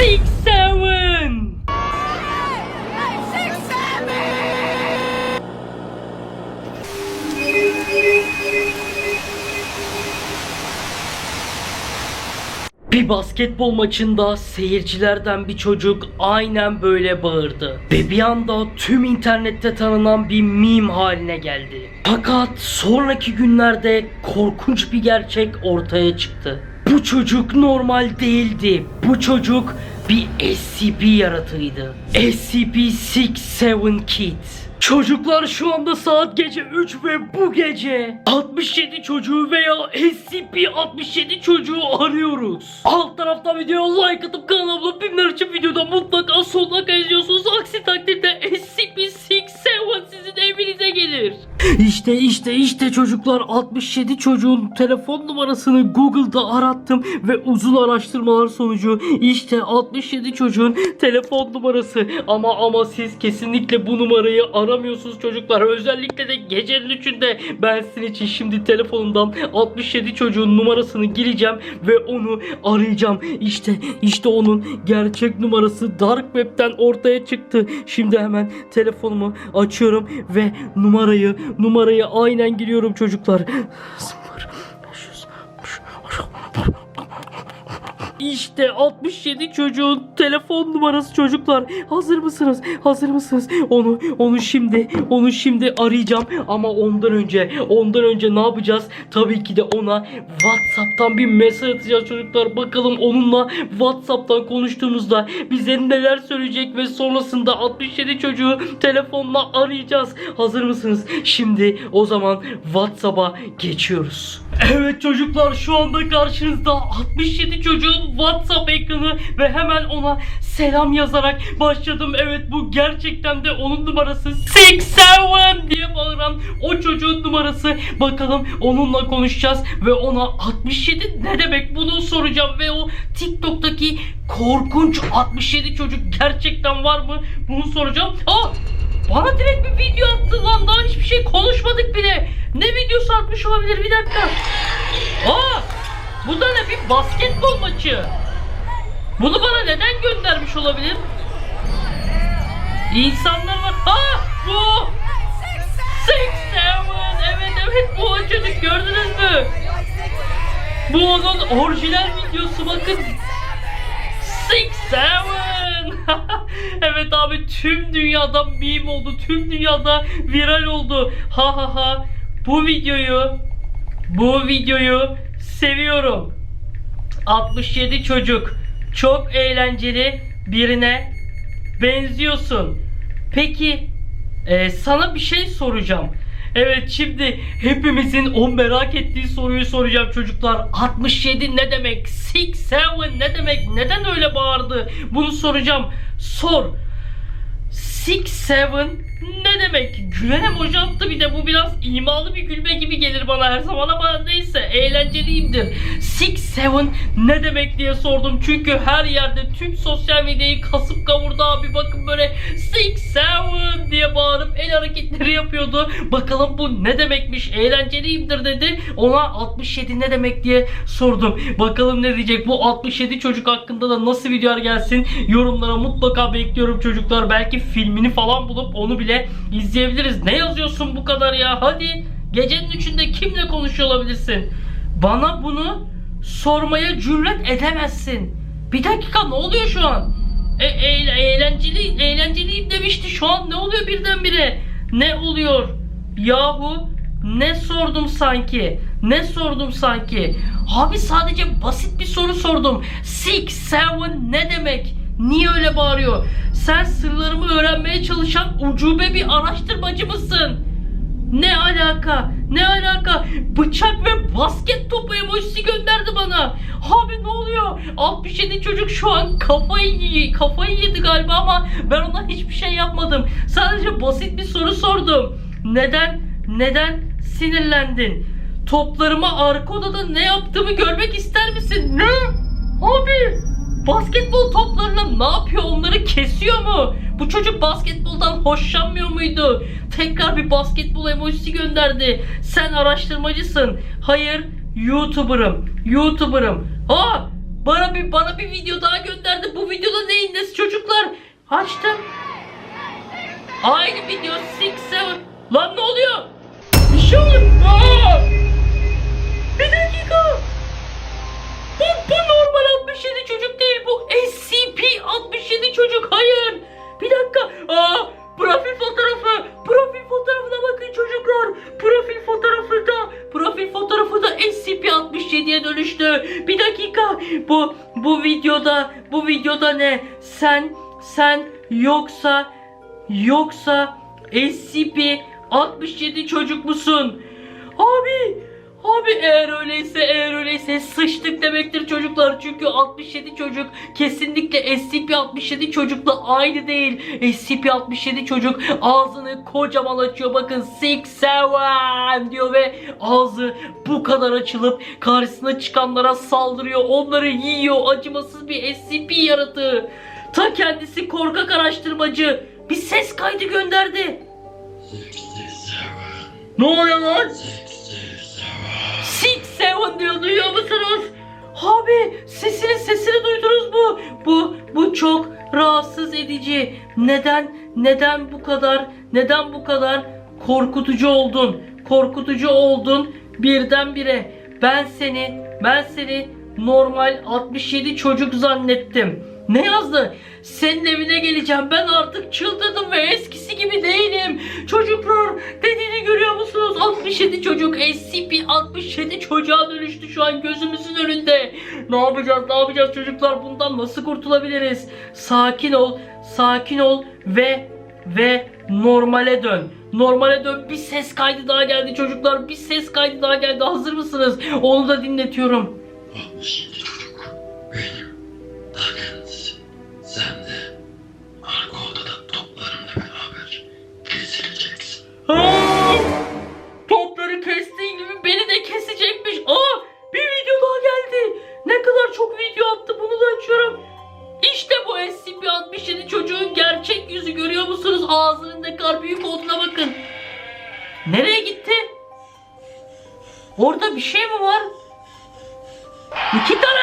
Six seven. Bir basketbol maçında seyircilerden bir çocuk aynen böyle bağırdı. Ve bir anda tüm internette tanınan bir meme haline geldi. Fakat sonraki günlerde korkunç bir gerçek ortaya çıktı. Bu çocuk normal değildi. Bu çocuk bir SCP yaratığıydı. SCP-67 Kid. Çocuklar şu anda saat gece 3 ve bu gece 67 çocuğu veya SCP-67 çocuğu arıyoruz. Alt taraftan videoya like atıp kanala abone benimler için videoda mutlaka sonuna kadar İşte işte işte çocuklar. 67 çocuğun telefon numarasını Google'da arattım ve uzun araştırmalar sonucu işte 67 çocuğun telefon numarası. Ama ama siz kesinlikle bu numarayı aramıyorsunuz çocuklar. Özellikle de gecenin üçünde. Ben sizin için şimdi telefonumdan 67 çocuğun numarasını gireceğim ve onu arayacağım. İşte işte onun gerçek numarası Dark Web'ten ortaya çıktı. Şimdi hemen telefonumu açıyorum ve numarayı numarayı aynen giriyorum çocuklar. İşte 67 çocuğun telefon numarası çocuklar. Hazır mısınız? Hazır mısınız? Onu onu şimdi onu şimdi arayacağım ama ondan önce ondan önce ne yapacağız? Tabii ki de ona WhatsApp'tan bir mesaj atacağız çocuklar. Bakalım onunla WhatsApp'tan konuştuğumuzda bize neler söyleyecek ve sonrasında 67 çocuğu telefonla arayacağız. Hazır mısınız? Şimdi o zaman WhatsApp'a geçiyoruz. Evet çocuklar şu anda karşınızda 67 çocuğun WhatsApp ekranı ve hemen ona selam yazarak başladım. Evet bu gerçekten de onun numarası 67 diye bağıran o çocuğun numarası. Bakalım onunla konuşacağız ve ona 67 ne demek bunu soracağım ve o TikTok'taki korkunç 67 çocuk gerçekten var mı? Bunu soracağım. Aa bana direkt bir video attı lan daha hiçbir şey konuşmadık bile. Ne videosu atmış olabilir bir dakika. Aa bu da ne bir basketbol maçı. Bunu bana neden göndermiş olabilir? İnsanlar var. Aa bu. Six Seven. Evet evet bu o çocuk gördünüz mü? Bu onun orijinal videosu bakın. Six Seven. evet abi tüm dünyada meme oldu. Tüm dünyada viral oldu. Ha ha ha. Bu videoyu bu videoyu seviyorum. 67 çocuk. Çok eğlenceli birine benziyorsun. Peki e, sana bir şey soracağım. Evet şimdi hepimizin o merak ettiği soruyu soracağım çocuklar. 67 ne demek? 67 ne demek? Neden öyle bağırdı? Bunu soracağım. Sor. 67 ne demek? Gülen emoji attı bir de bu biraz imalı bir gülme gibi gelir bana her zaman ama neyse eğlenceliyimdir. 67 ne demek diye sordum çünkü her yerde tüm sosyal medyayı kasıp kavurdu abi bakın böyle hareketleri yapıyordu. Bakalım bu ne demekmiş eğlenceliyimdir dedi. Ona 67 ne demek diye sordum. Bakalım ne diyecek bu 67 çocuk hakkında da nasıl videolar gelsin yorumlara mutlaka bekliyorum çocuklar. Belki filmini falan bulup onu bile izleyebiliriz. Ne yazıyorsun bu kadar ya? Hadi gecenin üçünde kimle konuşuyor olabilirsin? Bana bunu sormaya cüret edemezsin. Bir dakika ne oluyor şu an? E, eğle- eğlenceli, eğlenceliyim demişti. Şu an ne oluyor birdenbire? Ne oluyor? Yahu ne sordum sanki? Ne sordum sanki? Abi sadece basit bir soru sordum. Six, seven ne demek? Niye öyle bağırıyor? Sen sırlarımı öğrenmeye çalışan ucube bir araştırmacı mısın? Ne alaka? Ne alaka? Bıçak ve basket topu emojisi gönderdi bana. Abi ne oluyor? 67 çocuk şu an kafayı yiyor. Kafayı yedi galiba ama ben ona hiçbir şey yapmadım. Sadece basit bir soru sordum. Neden? Neden sinirlendin? Toplarıma arka odada ne yaptığımı görmek ister misin? Ne? Abi basketbol toplarına ne yapıyor? Onları kesiyor mu? Bu çocuk basketboldan hoşlanmıyor muydu? Tekrar bir basketbol emojisi gönderdi. Sen araştırmacısın. Hayır, YouTuber'ım. YouTuber'ım. Aa! Bana bir bana bir video daha gönderdi. Bu videoda Açtım. Aynı video 6 7. Lan ne oluyor? Bir şey oluyor. Aa! Bir dakika. Bu, bu normal 67 çocuk değil. Bu SCP 67 çocuk. Hayır. Bir dakika. Aa, profil fotoğrafı. Profil fotoğrafına bakın çocuklar. Profil fotoğrafında. Profil fotoğrafı da SCP-67'ye dönüştü. Bir dakika. Bu bu videoda bu videoda ne? Sen sen yoksa yoksa SCP-67 çocuk musun? Abi Abi eğer öyleyse eğer öyleyse sıçtık demektir çocuklar. Çünkü 67 çocuk kesinlikle SCP-67 çocukla aynı değil. SCP-67 çocuk ağzını kocaman açıyor. Bakın 6-7 diyor ve ağzı bu kadar açılıp karşısına çıkanlara saldırıyor. Onları yiyor. Acımasız bir SCP yaratığı. Ta kendisi korkak araştırmacı. Bir ses kaydı gönderdi. Ne oluyor lan? Seven diyor duyuyor musunuz? Abi sesini sesini duydunuz mu? Bu bu çok rahatsız edici. Neden neden bu kadar neden bu kadar korkutucu oldun? Korkutucu oldun birdenbire. Ben seni ben seni normal 67 çocuk zannettim. Ne yazdı? Senin evine geleceğim. Ben artık çıldırdım ve eskisi gibi değilim. Çocuklar dediğini görüyor musunuz? 67 çocuk SCP 67 çocuğa dönüştü şu an gözümüzün önünde. Ne yapacağız? Ne yapacağız çocuklar? Bundan nasıl kurtulabiliriz? Sakin ol. Sakin ol ve ve normale dön. Normale dön. Bir ses kaydı daha geldi çocuklar. Bir ses kaydı daha geldi. Hazır mısınız? Onu da dinletiyorum. 67 çocuk benim. Kendisi. Sen de arka odada toplarımla beraber kesileceksin. Topları kestiğin gibi beni de kesecekmiş. Aa! Bir video daha geldi. Ne kadar çok video attı bunu da açıyorum. İşte bu SCP-67 çocuğun gerçek yüzü görüyor musunuz? Ağzının ne kadar büyük olduğuna bakın. Nereye gitti? Orada bir şey mi var? İki tane.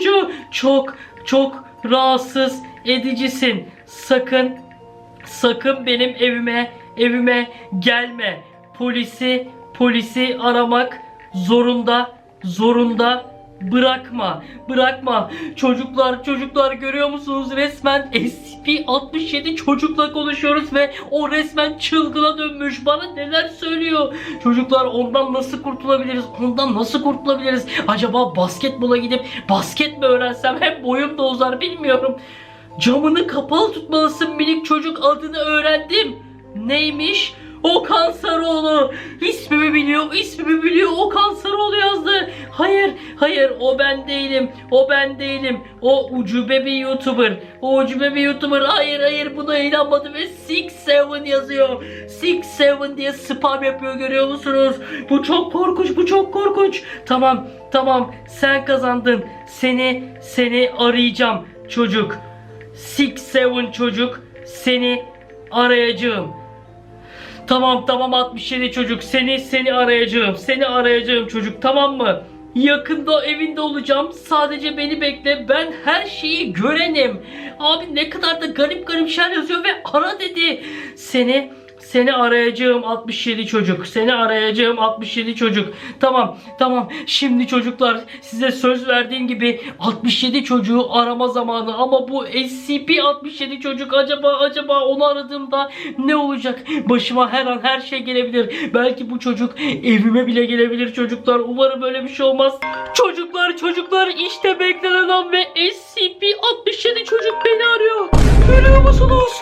Korkutucu. Çok çok rahatsız edicisin. Sakın sakın benim evime evime gelme. Polisi polisi aramak zorunda zorunda bırakma bırakma. Çocuklar çocuklar görüyor musunuz? Resmen SCP-67 çocukla konuşuyoruz ve o resmen çılgına dönmüş. Bana neler söylüyor? Çocuklar ondan nasıl kurtulabiliriz? Ondan nasıl kurtulabiliriz? Acaba basketbola gidip basket mi öğrensem? Hem boyum da uzar bilmiyorum. Camını kapalı tutmalısın minik çocuk adını öğrendim. Neymiş o Kanseroğlu. İsmimi biliyor, ismimi biliyor. O Kanseroğlu yazdı. Hayır, hayır o ben değilim. O ben değilim. O ucube bir YouTuber. O ucube bir YouTuber. Hayır, hayır buna inanmadım ve 6-7 yazıyor. 6-7 diye spam yapıyor görüyor musunuz? Bu çok korkunç, bu çok korkunç. Tamam, tamam sen kazandın. Seni, seni arayacağım çocuk. 6-7 çocuk. Seni arayacağım. Tamam tamam 67 çocuk seni seni arayacağım seni arayacağım çocuk tamam mı? Yakında evinde olacağım sadece beni bekle ben her şeyi görenim. Abi ne kadar da garip garip şeyler yazıyor ve ara dedi. Seni seni arayacağım 67 çocuk. Seni arayacağım 67 çocuk. Tamam tamam şimdi çocuklar size söz verdiğim gibi 67 çocuğu arama zamanı ama bu SCP 67 çocuk acaba acaba onu aradığımda ne olacak? Başıma her an her şey gelebilir. Belki bu çocuk evime bile gelebilir çocuklar. Umarım böyle bir şey olmaz. Çocuklar çocuklar işte beklenen an ve SCP 67 çocuk beni arıyor. Görüyor musunuz?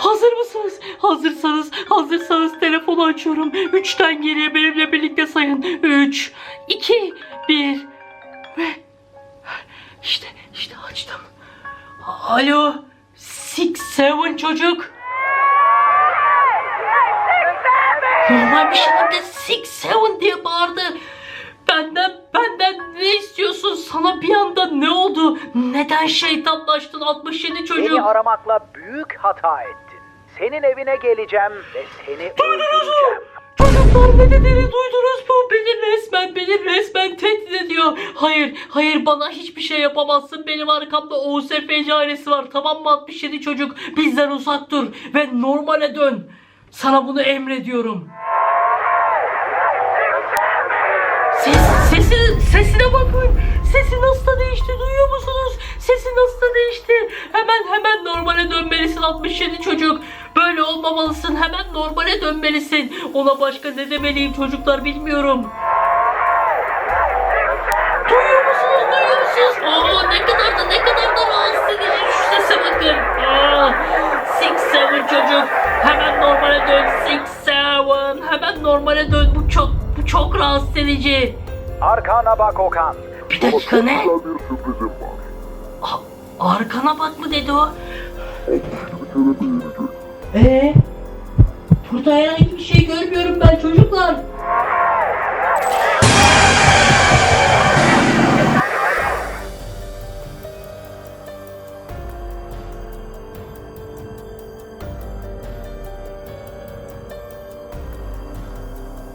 Hazır mısınız? Hazırsanız, hazırsanız telefonu açıyorum. Üçten geriye benimle birlikte sayın. Üç, iki, bir ve işte, işte açtım. Alo, Six Seven çocuk. Normal bir şekilde Six Seven diye bağırdı. Benden, benden ne istiyorsun? Sana bir anda ne oldu? Neden şeytanlaştın 67 çocuk? Beni aramakla büyük hata ettin. Senin evine geleceğim ve seni Duydunuz öldüreceğim. Çocuklar ne dediğini duydunuz mu? Beni resmen, beni resmen tehdit ediyor. Hayır, hayır bana hiçbir şey yapamazsın. Benim arkamda OSFC ailesi var. Tamam mı 67 çocuk? Bizden uzak dur ve normale dön. Sana bunu emrediyorum. Ses, sesi, sesine bakın. Sesi nasıl değişti duyuyor musunuz? Sesi nasıl da değişti. Hemen hemen normale dönmelisin 67 çocuk. Böyle olmamalısın. Hemen normale dönmelisin. Ona başka ne demeliyim çocuklar bilmiyorum. Duyuyor musunuz? Duyuyor musunuz? Aa ne kadar da ne kadar da rahatsız edici şu sese bakın. Aa, six seven çocuk. Hemen normale dön. Six seven. Hemen normale dön. Bu çok bu çok rahatsız edici. Arkana bak Okan. Bir dakika ne? Güzel bir sürprizim var. Arkana bak mı dedi o? Ee? Burada herhangi bir şey görmüyorum ben çocuklar.